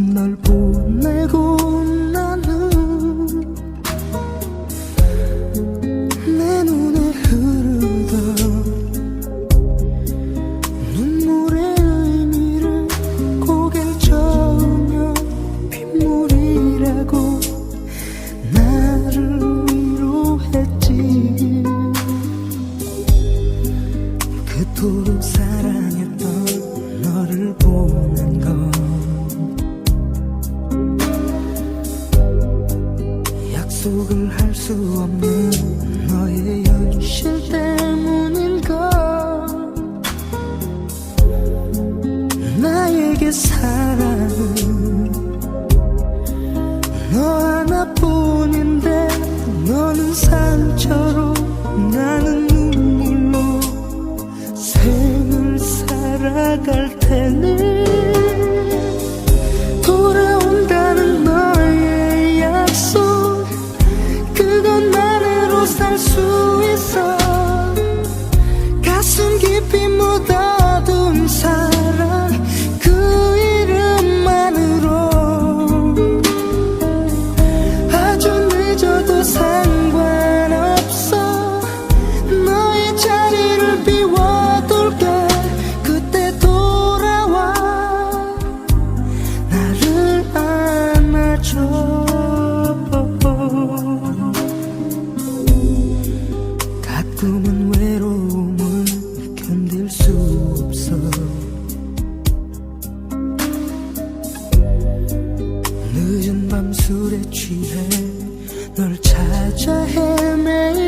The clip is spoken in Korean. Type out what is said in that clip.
날 보내고 사랑은 너 하나뿐인데 너는 상처로 나는 눈물로 생을 살아갈 테니 돌아온다는 너의 약속 그건 나대로 살 수 있어. 가슴 깊이 묻어둔 사랑 외로움을 견딜 수 없어. 늦은 밤 술에 취해 널 찾아 헤매